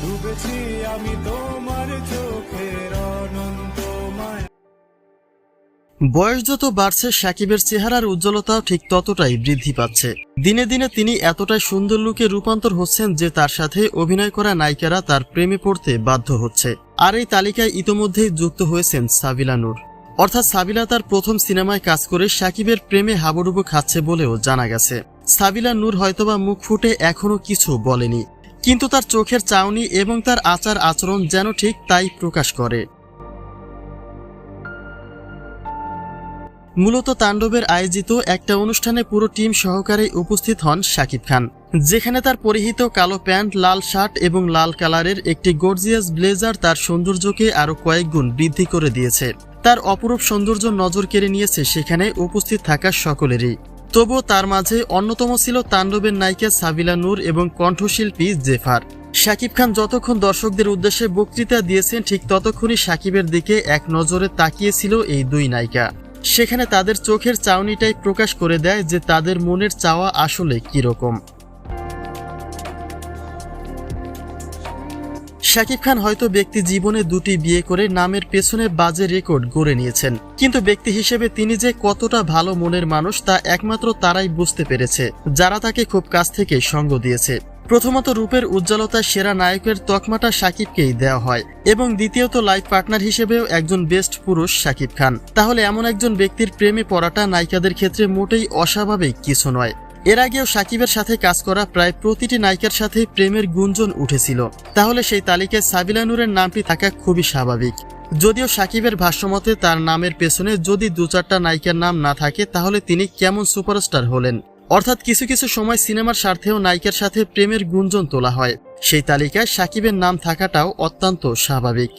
ডুবেছি আমি তোমার চোখের বয়স যত বাড়ছে, সাকিবের চেহারার উজ্জ্বলতাও ঠিক ততটাই বৃদ্ধি পাচ্ছে। দিনে দিনে তিনি এতটাই সুন্দর লুকে রূপান্তর হচ্ছেন যে তার সাথে অভিনয় করা নায়িকারা তার প্রেমে পড়তে বাধ্য হচ্ছে। আর এই তালিকায় ইতোমধ্যেই যুক্ত হয়েছেন সাবিলা নূর। অর্থাৎ সাবিলা তার প্রথম সিনেমায় কাজ করে সাকিবের প্রেমে হাবুডুবু খাচ্ছে বলেও জানা গেছে। সাবিলা নূর হয়তোবা মুখ ফুটে এখনও কিছু বলেনি। কিন্তু তার চোখের চাউনি এবং তার আচার আচরণ যেন ঠিক তাই প্রকাশ করে। মূলত তাণ্ডবের আয়োজিত একটা অনুষ্ঠানে পুরো টিম সহকারে উপস্থিত হন শাকিব খান, যেখানে তার পরিহিত কালো প্যান্ট, লাল শার্ট এবং লাল কালারের একটি গর্জিয়াস ব্লেজার তার সৌন্দর্যকে আরও কয়েক গুণ বৃদ্ধি করে দিয়েছে। তার অপরূপ সৌন্দর্য নজর কেড়ে নিয়েছে সেখানে উপস্থিত থাকা সকলেরই। তবুও তার মাঝে অন্যতম ছিল তাণ্ডবের নায়িকা সাবিলা নূর এবং কণ্ঠশিল্পী জেফার। শাকিব খান যতক্ষণ দর্শকদের উদ্দেশ্যে বক্তৃতা দিয়েছেন, ঠিক ততক্ষণই শাকিবের দিকে এক নজরে তাকিয়েছিল এই দুই নায়িকা। সেখানে তাদের চোখের চাউনিটাই প্রকাশ করে দেয় যে তাদের মনের চাওয়া আসলে কীরকম। শাকিব খান হয়তো ব্যক্তি জীবনে দুটি বিয়ে করে নামের পেছনে বাজে রেকর্ড গড়ে নিয়েছেন। কিন্তু ব্যক্তি হিসেবে তিনি যে কতটা ভালো মনের মানুষ তা একমাত্র তারাই বুঝতে পেরেছে, যারা তাকে খুব কাছ থেকে সঙ্গ দিয়েছে। প্রথমত রূপের উজ্জ্বলতা সেরা নায়কের তকমাটা সাকিবকেই দেওয়া হয় এবং দ্বিতীয়ত লাইফ পার্টনার হিসেবেও একজন বেস্ট পুরুষ সাকিব খান। তাহলে এমন একজন ব্যক্তির প্রেমে পড়াটা নায়িকাদের ক্ষেত্রে মোটেই অস্বাভাবিক কিছু নয়। এর আগেও সাকিবের সাথে কাজ করা প্রায় প্রতিটি নায়িকার সাথে প্রেমের গুঞ্জন উঠেছিল। তাহলে সেই তালিকায় সাবিলা নূরের নামটি থাকা খুবই স্বাভাবিক। যদিও সাকিবের ভাষ্যমতে তার নামের পেছনে যদি দু চারটা নায়িকার নাম না থাকে, তাহলে তিনি কেমন সুপারস্টার হলেন? অর্থাৎ কিছু কিছু সময় সিনেমার স্বার্থেও নায়িকার সাথে প্রেমের গুঞ্জন তোলা হয়। সেই তালিকায় সাকিবের নাম থাকাটাও অত্যন্ত স্বাভাবিক।